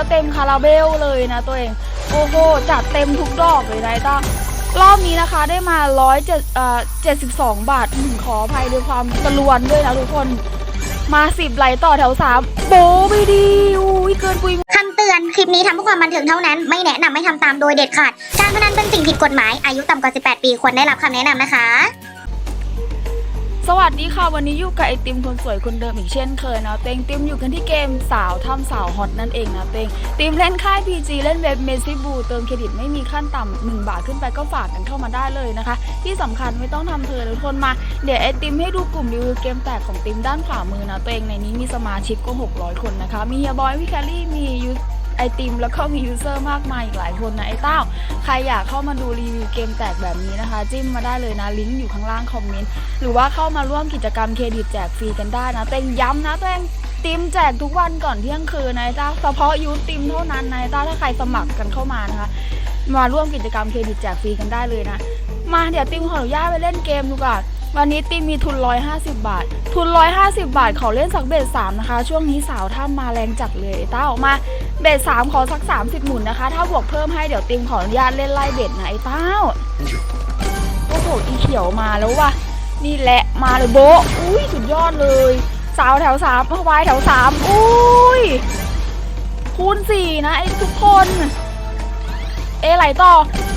แล้วเต็มคาราเบลเลยนะตัวเองโอ้โหจัดเต็มทุกดอกเลยนะไอ้ต้ารอบนี้นะคะได้มาร้อยเจ็ดเอ่อเจ็ดสิบสองบาทขออภัยด้วยความกระลวนด้วยนะทุกคน มาสิบไหลต่อแถวสามโบไปดีอุ้ยเกินปุยคำเตือนคลิปนี้ทำเพื่อความบันเทิงเท่านั้น ไม่แนะนำให้ทำตามโดยเด็ดขาด การพนันเป็นสิ่งผิดกฎหมายอายุต่ำกว่า 18 ปีควรได้รับคำแนะนำนะคะ สวัสดีค่ะ วันนี้อยู่กับไอติมคนสวยคนเดิมอีกเช่นเคยนะเต็งติมอยู่กันที่เกมสาวทำสาวฮอตนั่นเองนะเต็งติมเล่นค่าย PG เล่นเว็บเมซิบูเติมเครดิตไม่มีขั้นต่ำหนึ่งบาทขึ้นไปก็ฝากกันเข้ามาได้เลยนะคะ ที่สำคัญไม่ต้องทำเพลินทุกคนมา เดี๋ยวไอติมให้ดูกลุ่มรีวิวเกมแตกของติมด้านขวามือนะตัวเองในนี้มีสมาชิกก็600 คนนะคะ มีเฮียบอยวิแคลรี่มียู ไอติม แล้วก็มียูเซอร์มากมายอีกหลายคนนะไอเต้า ใครอยากเข้ามาดูรีวิวเกมแตกแบบนี้นะคะ จิ้มมาได้เลยนะลิงก์อยู่ข้างล่างคอมเมนต์หรือว่าเข้ามาร่วมกิจกรรมเครดิตแจกฟรีกันได้นะเต็งย้ำนะตัวเองติมแจกทุกวันก่อนเที่ยงคืนนะจ้าเฉพาะยูติมเท่านั้นนะจ้าถ้าใครสมัครกันเข้ามานะคะ มาร่วมกิจกรรมเครดิตแจกฟรีกันได้เลยนะ มาเดี๋ยวติมขออนุญาตไปเล่นเกมดูก่อนวันนี้ติมมีทุน 150 บาท ทุน 150 บาทขอเล่นสักเบสสามนะคะ ช่วงนี้สาวท่ามาแรงจัดเลยไอ้เต้ามา เบสสามขอสัก 30 หมุนนะคะ ถ้าบวกเพิ่มให้เดี๋ยวติมขออนุญาตเล่นไล่เบสนะไอ้เต้าโอ้โหอีเขียวมาแล้วว่ะนี่แหละมาเลยโบอุ้ยสุดยอดเลย สาวแถวสามวายแถวสามอุ้ยคูณสี่นะไอ้ทุกคนเอไหลต่อ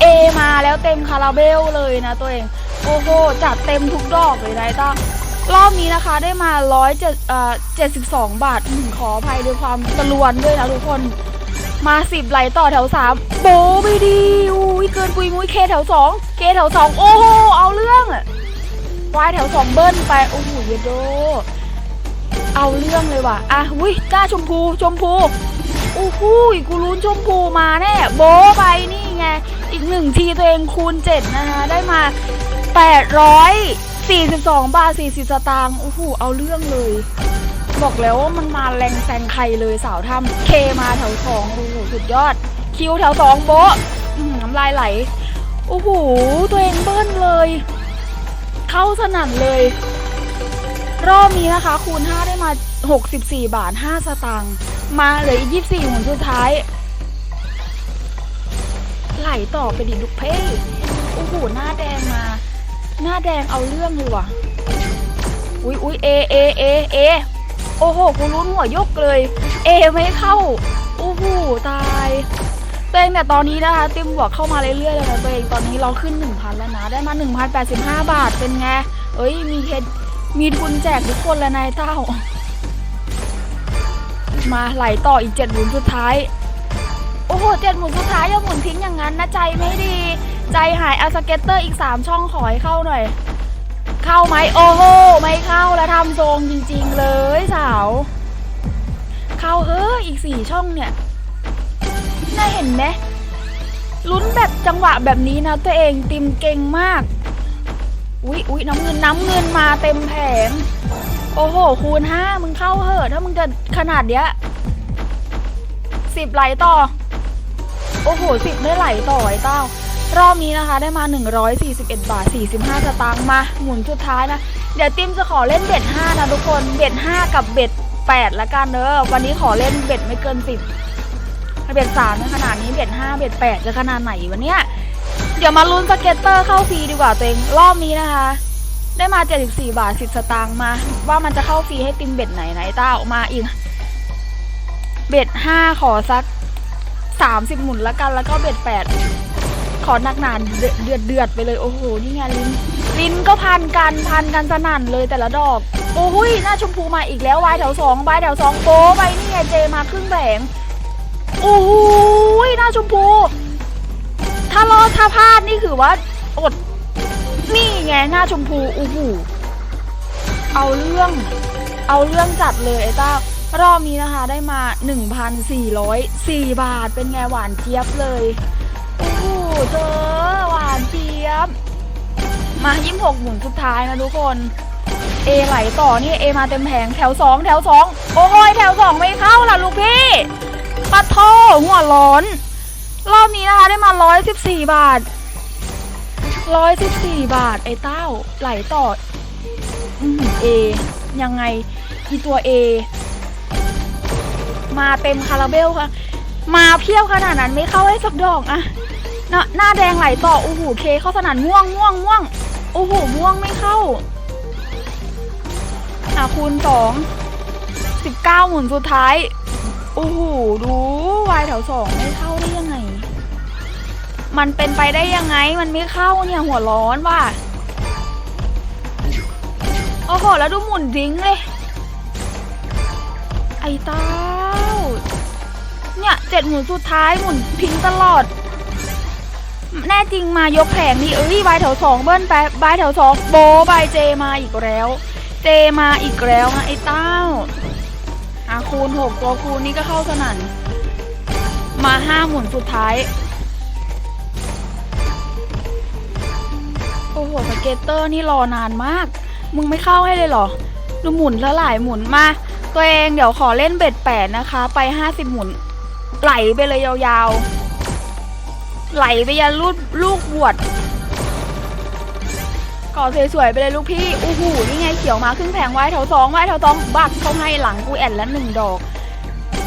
เอมาแล้วเต็มคาราเบลเลยนะตัวเอง โอ้โหจัดเต็มทุกดอกเลยนะไอ้ต้า รอบนี้นะคะได้มาร้อยเจ็ดเอ่อเจ็ดสิบสองบาทขออภัยด้วยความกระลวนด้วยนะทุกคน มาสิบไหลต่อแถวสามโบไปดีอุ้ยเกินปุยมุ้ยเคแถวสองเคแถวสองโอ้โหเอาเรื่องอะวายแถวสองเบิ้ลไปโอ้โหเยโดเอาเรื่องเลยว่ะอะอุ้ยจ้าชมพูชมพูโอ้โหกูลุ้นชมพูมาแน่โบไปนี่ไงอีกหนึ่งทีตัวเองคูณเจ็ดนะคะได้มาแปดร้อย สี่สิบสองบาทสี่สิบสตางค์โอ้โหเอาเรื่องเลย บอกแล้วว่ามันมาแรงแซงใครเลยสาวทำเคมาแถวสองโอ้โหสุดยอด คิวแถวสองโบะอื้อหือน้ำลายไหล โอ้โห ตัวเองเบิ้ลเลย เข้าสนั่นเลย รอบนี้นะคะ คูณ 5 ได้มา 64 บาท 5 สตางค์มาเหลืออีก 24หมุนสุดท้าย ไหลต่อไปดิลูกเพ่โอ้โห หน้าแดงมา หน้าแดงเอาเรื่องเลยว่ะ อุ๊ยอุ๊ยเอเอเอเอโอ้โหกูรุ้นหัวยกเลย เอไม่เข้าโอ้โหตายตัวเองแต่ตอนนี้นะคะติมบวกเข้ามาเรื่อยๆเลยนะตัวเองตอนนี้เราขึ้น 1,000 แล้วนะ ได้มา 1,085 บาทเป็นไง เอ้ย มีเคมีทุนแจกทุกคนแล้วนายเต้า มาไหลต่ออีกเจ็ดหมุนสุดท้าย โอ้โหเจ็ดหมุนสุดท้ายอย่าหมุนทิ้งอย่างนั้นนะใจไม่ดี ใจหายอาสเก็ตเตอร์อีกสามช่องขอให้เข้าหน่อย เข้าไหมโอ้โห ไม่เข้าแล้วทำทรงจริง ๆ เลยสาว เข้าเฮ้ยอีกสี่ช่องเนี่ย น่าเห็นไหมลุ้นแบบจังหวะแบบนี้นะตัวเองติมเก่งมาก อุ๊ยอุ๊ยน้ำเงินน้ำเงินมาเต็มแผง โอ้โห คูณห้ามึงเข้าเหอะ ถ้ามึงจะขนาดเนี้ยสิบไหลต่อ โอ้โหสิบได้ไหลต่อไอ้เต้า รอบนี้นะคะได้มา 141 บาท 45 สตางค์มา หมุนสุดท้ายนะ เดี๋ยวติมจะขอเล่นเบ็ด 5 นะทุกคน เบ็ด 5 กับเบ็ด 8 ละกันเด้อวันนี้ขอเล่นเบ็ดไม่เกิน 10 เบ็ด3ในขนาดนี้เบ็ด 5 เบ็ด 8 จะขนาดไหนวันเนี้ยเดี๋ยวมาลุ้นสเก็ตเตอร์เข้าฟรีดีกว่าตัวเอง รอบนี้นะคะ ได้มา 74 บาท 10 สตางค์มา ว่ามันจะเข้าฟรีให้ติมเบ็ดไหนไหนเต้ามาอีก เบ็ด 5 ขอสัก 30 หมุนละกันแล้วก็เบ็ด 8 ขอหนักหนานเดือดเดือดไปเลยโอ้โหนี่ไงลิ้นลิ้นก็พันกันพันกันสนั่นเลยแต่ละดอก โอ้หุยหน้าชมพูมาอีกแล้ววายแถวสองวายแถวสองโป้ไปนี่ไงเจมาครึ่งแผงโอ้โหยหน้าชมพู ถ้ารอดถ้าพลาดนี่คือว่าอดนี่ไงหน้าชมพูอู้หูเอาเรื่องเอาเรื่องจัดเลยไอ้ต้ารอบนี้นะคะได้มา 1,404 บาท เป็นไงหวานเจี๊ยบเลย เธอหวานเจี๊ยบ มายิ้มหกหมุนสุดท้ายนะทุกคน เอไหลต่อนี่เอมาเต็มแผงแถวสองแถวสองโอ้ยแถวสองไม่เข้าล่ะลูกพี่ปัดโทหัวร้อน รอบนี้นะคะได้มา114บสี่บาท114บสี่บาทไอ้เต้าไหลต่ออืมเอยังไงอีตัว A มาเต็มคาราเบลค่ะ มาเพียบขนาดนั้นไม่เข้าให้สักดอกอะ หน้าหน้าแดงไหลต่อโอ้โหเคเข้าสนานม่วงม่วงม่วงโอ้โหม่วงไม่เข้าอะคูณสองสิบเก้าหมุนสุดท้าย โอ้โหดูวายแถวสองไม่เข้าได้ยังไง มันเป็นไปได้ยังไงมันไม่เข้าเนี่ยหัวร้อนว่ะโอ้โหแล้วดูหมุนดิ้งเลย ไอ้เต้าเนี่ยเจ็ดหมุนสุดท้ายหมุนพิงตลอด แน่จริงมายกแผงนี่เอ้ยบายแถวสองเบิ้ลไปบายแถวสองโบบายเจมาอีกแล้ว เจมาอีกแล้วนะไอ้เต้าอาคูณหกตัวคูณนี่ก็เข้าสนั่นมาห้าหมุนสุดท้าย โอ้โหสเกตเตอร์นี่รอนานมาก มึงไม่เข้าให้เลยเหรอ ดูหมุนแล้วหลายหมุนมา ตัวเองเดี๋ยวขอเล่นเบ็ดแปดนะคะ ไปห้าสิบหมุน ไหลไปเลยยาวๆ ไหลไปยันลูกลูกบวชก่อสวยๆไปเลยลูกพี่อู้หูนี่ไงเขียวมาครึ่งแผงไว้แถวสองไว้แถวสองบักเขาให้หลังกูแอนละหนึ่งดอก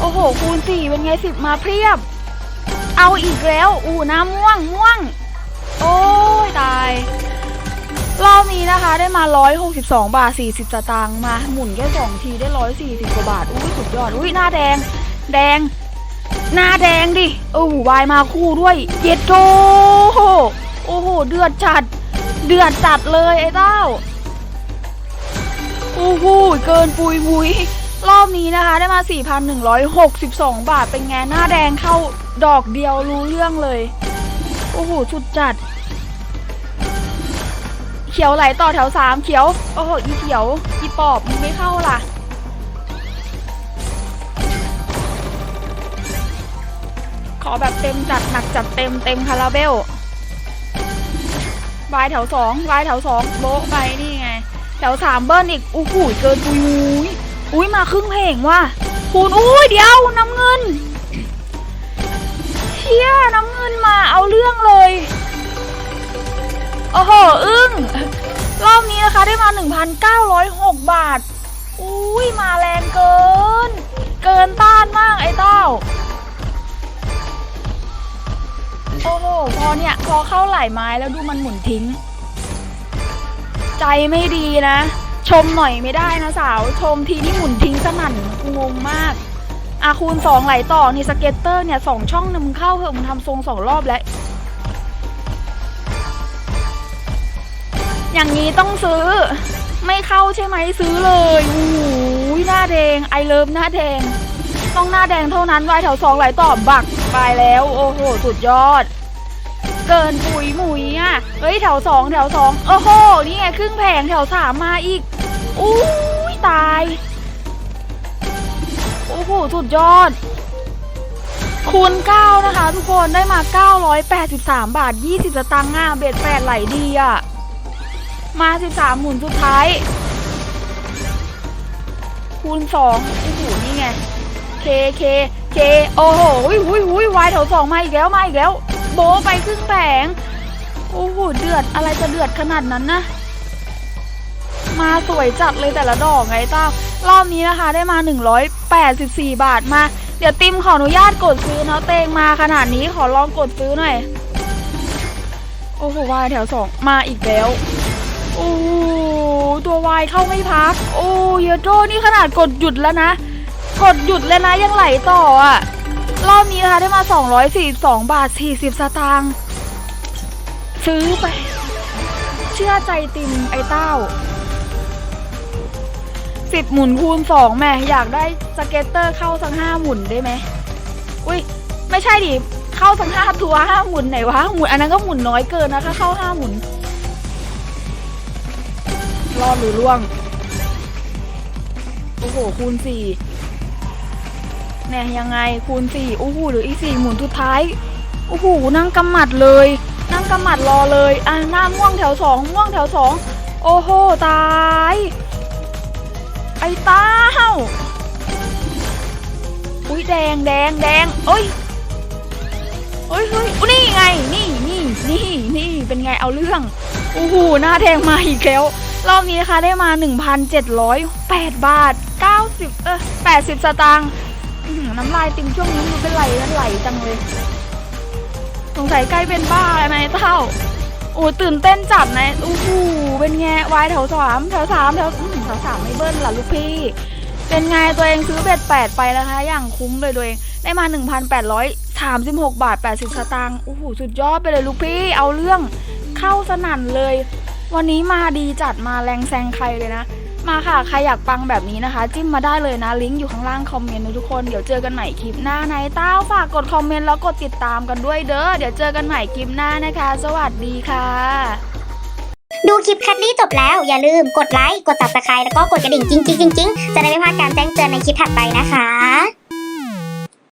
โอ้โห คูณสี่เป็นไงสิบมาเพียบ เอาอีกแล้ว อู้น้ำม่วงม่วง โอ้ยตายรอบนี้นะคะได้มา 162 บาท 40สตางค์มาหมุนแค่สองทีได้ 140 กว่าบาท อุ้ยสุดยอด อุ้ยหน้าแดง แดง หน้าแดงดิโอ้วายมาคู่ด้วยเย็ดโตโอ้โห เดือดจัด เดือดจัดเลยไอ้เต้า โอ้โห เกินปุยมุยรอบนี้นะคะ ได้มา 4,162 บาท เป็นไงหน้าแดงเข้าดอกเดียวรู้เรื่องเลย โอ้โห สุดจัด เขียวไหลต่อแถวสามเขียว โอ้โห อีเขียว อีปอบมึงไม่เข้าล่ะ ขอแบบเต็มจัดหนักจัดเต็มเต็มคาราเบลวายแถวสองวายแถวสองโบ๊ะไปนี่ไง แถวสามเบิ้ลอีกอู้หูเกินปุยมุยอุ้ยมาครึ่งเพลงว่ะคูณอุ้ยเดี๋ยวน้ำเงินเชี่ยน้ำเงินมาเอาเรื่องเลยโอ้โหอึ้งรอบนี้นะคะได้มา 1,906 บาท อุ้ยมาแรงเกิน เกินต้านมากไอ้เต้า โอ้โห พอเนี่ย พอเข้าไหลไม้แล้วดูมันหมุนทิ้ง ใจไม่ดีนะ ชมหน่อยไม่ได้นะสาว ชมทีนี่หมุนทิ้งสนั่นกูงงมากอาคูณสองไหลต่อนี่สเก็ตเตอร์เนี่ยสองช่องมึงเข้าเหอะมึงทำทรงสองรอบแล้ว อย่างนี้ต้องซื้อ ไม่เข้าใช่ไหมซื้อเลยโอ้โหหน้าแดงไอเลิฟหน้าแดง ต้องหน้าแดงเท่านั้นวายแถวสองไหลต่อบักไปแล้ว โอ้โห สุดยอด เกินปุ๋ยหมุยอะ เฮ้ยแถวสองแถวสองโอ้โห นี่ไงครึ่งแผงแถวสามมาอีกอุ้ยตาย โอ้โห สุดยอด คูณ9นะคะ ทุกคนได้มา 983 บาท 20สตางค์อะเบ็ดแปดไหลดีอะ มา 13 หมุนสุดท้าย คูณ2โอ้โหนี่ไง เคเคเคโอ้โหหุยหุยหุยวายแถวสองมาอีกแล้วมาอีกแล้ว โบไปครึ่งแผงโอ้โหเดือดอะไรจะเดือดขนาดนั้นนะ มาสวยจัดเลยแต่ละดอกไงต้ารอบนี้นะคะได้มา 184 บาทมา เดี๋ยวติมขออนุญาตกดซื้อเนาะเตงมาขนาดนี้ขอลองกดซื้อหน่อย โอ้โหวายแถวสองมาอีกแล้วโอ้โหตัววายเข้าไม่พัก โอ้เยโดนี่ขนาดกดหยุดแล้วนะ กดหยุดแล้วนะยังไหลต่ออะรอบนี้นะคะได้มา 242 บาท 40 สตางค์ซื้อไป เชื่อใจติมไอ้เต้าสิบหมุนคูณสองแม่อยากได้สเก็ตเตอร์เข้าสักห้าหมุนได้ไหมอุ้ยไม่ใช่ดิเข้าสักห้าตัวห้าหมุนไหนวะหมุนอันนั้นก็หมุนน้อยเกินนะถ้าเข้าห้าหมุนรอดหรือล่วง โอ้โหคูณสี่ เนี่ยยังไงคูณสี่โอ้โหหรืออีกสี่หมุนทุดท้ายโอ้โหนั่งกำหมัดเลย นั่งกำหมัดรอเลยอะหน้าม่วงแถวสองม่วงแถวสองโอ้โหตายไอ้เต้าอุ้ยแดงแดงแดงเอ้ยเอ้ยเฮ้ยนี่ไง นี่นี่นี่นี่เป็นไงเอาเรื่องโอ้โหหน้าแดงมาอีกแล้วรอบนี้นะคะได้มา 1,708 บาท 90 เออ80 สตางค์ น้ำลายติมช่วงนี้มันเป็นไหลนไหลจังเลย สงสัยใกล้เป็นบ้าแล้วนายเต้าโอ้ตื่นเต้นจัดนะโอ้โหเป็นไงวายแถวสามแถวสามแถวแถวสามไม่เบิ้ลล่ะลูกพี่ เป็นไงตัวเองซื้อเบ็ดแปดไปแล้วคะ อย่างคุ้มเลยตัวเองได้มา1,836บาท80สตางค์โอ้โหสุดยอดไปเลยลูกพี่ เอาเรื่องเข้าสนั่นเลย วันนี้มาดีจัดมาแรงแซงใครเลยนะ มาค่ะ ใครอยากปังแบบนี้นะคะ จิ้มมาได้เลยนะ ลิงก์อยู่ข้างล่างคอมเมนต์นะทุกคน เดี๋ยวเจอกันใหม่คลิปหน้าในเต้าฝากกดคอมเมนต์แล้วกดติดตามกันด้วยเด้อ เดี๋ยวเจอกันใหม่คลิปหน้านะคะ สวัสดีค่ะ ดูคลิปคัดลี่จบแล้ว อย่าลืมกดไลค์ กด subscribe แล้วก็กดกระดิ่งจริงๆๆๆจะได้ไม่พลาดการแจ้งเตือนในคลิปถัดไปนะคะ